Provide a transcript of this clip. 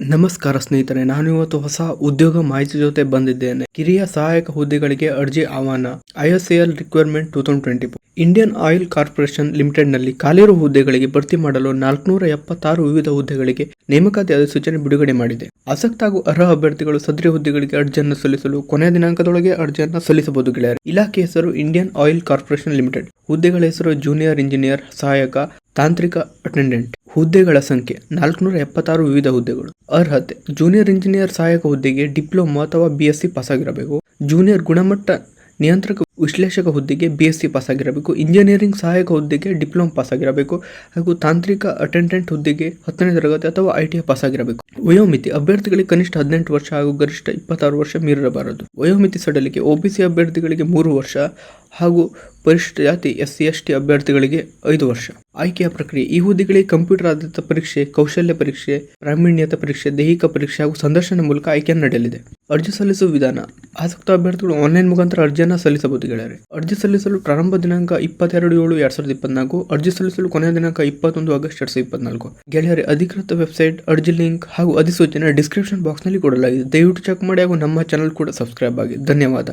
ನಮಸ್ಕಾರ ಸ್ನೇಹಿತರೆ, ನಾನು ಇವತ್ತು ಹೊಸ ಉದ್ಯೋಗ ಮಾಹಿತಿ ಜೊತೆ ಬಂದಿದ್ದೇನೆ. ಕಿರಿಯ ಸಹಾಯಕ ಹುದ್ದೆಗಳಿಗೆ ಅರ್ಜಿ ಆಹ್ವಾನ. ISL requirement two thousand twenty Indian Oil Corporation ಲಿಮಿಟೆಡ್ನಲ್ಲಿ ಖಾಲಿರುವ ಹುದ್ದೆಗಳಿಗೆ ಭರ್ತಿ ಮಾಡಲು ನಾಲ್ಕುನೂರ ಎಪ್ಪತ್ತಾರು ವಿವಿಧ ಹುದ್ದೆಗಳಿಗೆ ನೇಮಕಾತಿ ಅಧಿಸೂಚನೆ ಬಿಡುಗಡೆ ಮಾಡಿದೆ. ಆಸಕ್ತ ಹಾಗೂ ಅರ್ಹ ಅಭ್ಯರ್ಥಿಗಳು ಸದರಿ ಹುದ್ದೆಗಳಿಗೆ ಅರ್ಜಿಯನ್ನು ಸಲ್ಲಿಸಲು ಕೊನೆಯ ದಿನಾಂಕದೊಳಗೆ ಅರ್ಜಿಯನ್ನು ಸಲ್ಲಿಸಬಹುದು ಗೆಳೆಯರು. ಇಲಾಖೆ ಹೆಸರು ಇಂಡಿಯನ್ ಆಯಿಲ್ ಕಾರ್ಪೊರೇಷನ್ ಲಿಮಿಟೆಡ್. ಹುದ್ದೆಗಳ ಹೆಸರು ಜೂನಿಯರ್ ಇಂಜಿನಿಯರ್, ಸಹಾಯಕ ತಾಂತ್ರಿಕ ಅಟೆಂಡೆಂಟ್. ಹುದ್ದೆಗಳ ಸಂಖ್ಯೆ ನಾಲ್ಕುನೂರ ಎಪ್ಪತ್ತಾರು ವಿವಿಧ ಹುದ್ದೆಗಳು. ಅರ್ಹತೆ, ಜೂನಿಯರ್ ಇಂಜಿನಿಯರ್ ಸಹಾಯಕ ಹುದ್ದೆಗೆ ಡಿಪ್ಲೊಮಾ ಅಥವಾ ಬಿ ಎಸ್ ಆಗಿರಬೇಕು ಜೂನಿಯರ್ ಗುಣಮಟ್ಟ ನಿಯಂತ್ರಕ ವಿಶ್ಲೇಷಕ ಹುದ್ದೆಗೆ ಬಿ ಎಸ್ ಆಗಿರಬೇಕು ಇಂಜಿನಿಯರಿಂಗ್ ಸಹಾಯಕ ಹುದ್ದೆಗೆ ಡಿಪ್ಲೊಮಾ ಪಾಸ್ ಆಗಿರಬೇಕು ಹಾಗೂ ತಾಂತ್ರಿಕ ಅಟೆಂಡೆಂಟ್ ಹುದ್ದೆಗೆ ಹತ್ತನೇ ತರಗತಿ ಅಥವಾ ಐ ಟಿ ಆಗಿರಬೇಕು ವಯೋಮಿತಿ, ಅಭ್ಯರ್ಥಿಗಳಿಗೆ ಕನಿಷ್ಠ ಹದಿನೆಂಟು ವರ್ಷ ಹಾಗೂ ಗರಿಷ್ಠ ಇಪ್ಪತ್ತಾರು ವರ್ಷ ಮೀರಿರಬಾರದು. ವಯೋಮಿತಿ ಸಡಲಿಕೆ ಒಬಿಸಿ ಅಭ್ಯರ್ಥಿಗಳಿಗೆ ಮೂರು ವರ್ಷ ಹಾಗೂ ಪರಿಶಿಷ್ಟ ಜಾತಿ ಎಸ್ ಸಿ ಎಸ್ ಟಿ ಅಭ್ಯರ್ಥಿಗಳಿಗೆ ಐದು ವರ್ಷ. ಆಯ್ಕೆಯ ಪ್ರಕ್ರಿಯೆ ಈ ಹುದ್ದೆಗಳಿಗೆ ಕಂಪ್ಯೂಟರ್ ಆಧಾರಿತ ಪರೀಕ್ಷೆ, ಕೌಶಲ್ಯ ಪರೀಕ್ಷೆ ಪ್ರಾವೀಣ್ಯತೆ ಪರೀಕ್ಷೆ, ದೈಹಿಕ ಪರೀಕ್ಷೆ ಹಾಗೂ ಸಂದರ್ಶನ ಮೂಲಕ ಆಯ್ಕೆ ನಡೆಯಲಿದೆ. ಅರ್ಜಿ ಸಲ್ಲಿಸುವ ವಿಧಾನ, ಆಸಕ್ತ ಅಭ್ಯರ್ಥಿಗಳು ಆನ್ಲೈನ್ ಮುಖಾಂತರ ಅರ್ಜಿಯನ್ನು ಸಲ್ಲಿಸಬಹುದು ಗೆಳೆಯರೆ. ಅರ್ಜಿ ಸಲ್ಲಿಸಲು ಪ್ರಾರಂಭ ದಿನಾಂಕ ಇಪ್ಪತ್ತೆರಡು ಏಳು ಎರಡ್ ಸಾವಿರದ ಇಪ್ಪತ್ನಾಲ್ಕು, ಅರ್ಜಿ ಸಲ್ಲಿಸಲು ಕೊನೆಯ ದಿನಾಂಕ ಇಪ್ಪತ್ತೊಂದು ಆಗಸ್ಟ್ ಎರಡ್ ಸಾವಿರದ ಇಪ್ಪತ್ನಾಲ್ಕು. ಗೆಳೆಯರೆ, ಅಧಿಕೃತ ವೆಬ್ಸೈಟ್, ಅರ್ಜಿ ಲಿಂಕ್ ಹಾಗೂ ಅಧಿಸೂಚನೆ ಡಿಸ್ಕ್ರಿಪ್ಷನ್ ಬಾಕ್ಸ್ನಲ್ಲಿ ಕೊಡಲಾಗಿದೆ. ದಯವಿಟ್ಟು ಚೆಕ್ ಮಾಡಿ ಹಾಗೂ ನಮ್ಮ ಚಾನಲ್ ಕೂಡ ಸಬ್ಸ್ಕ್ರೈಬ್ ಆಗಿ. ಧನ್ಯವಾದ.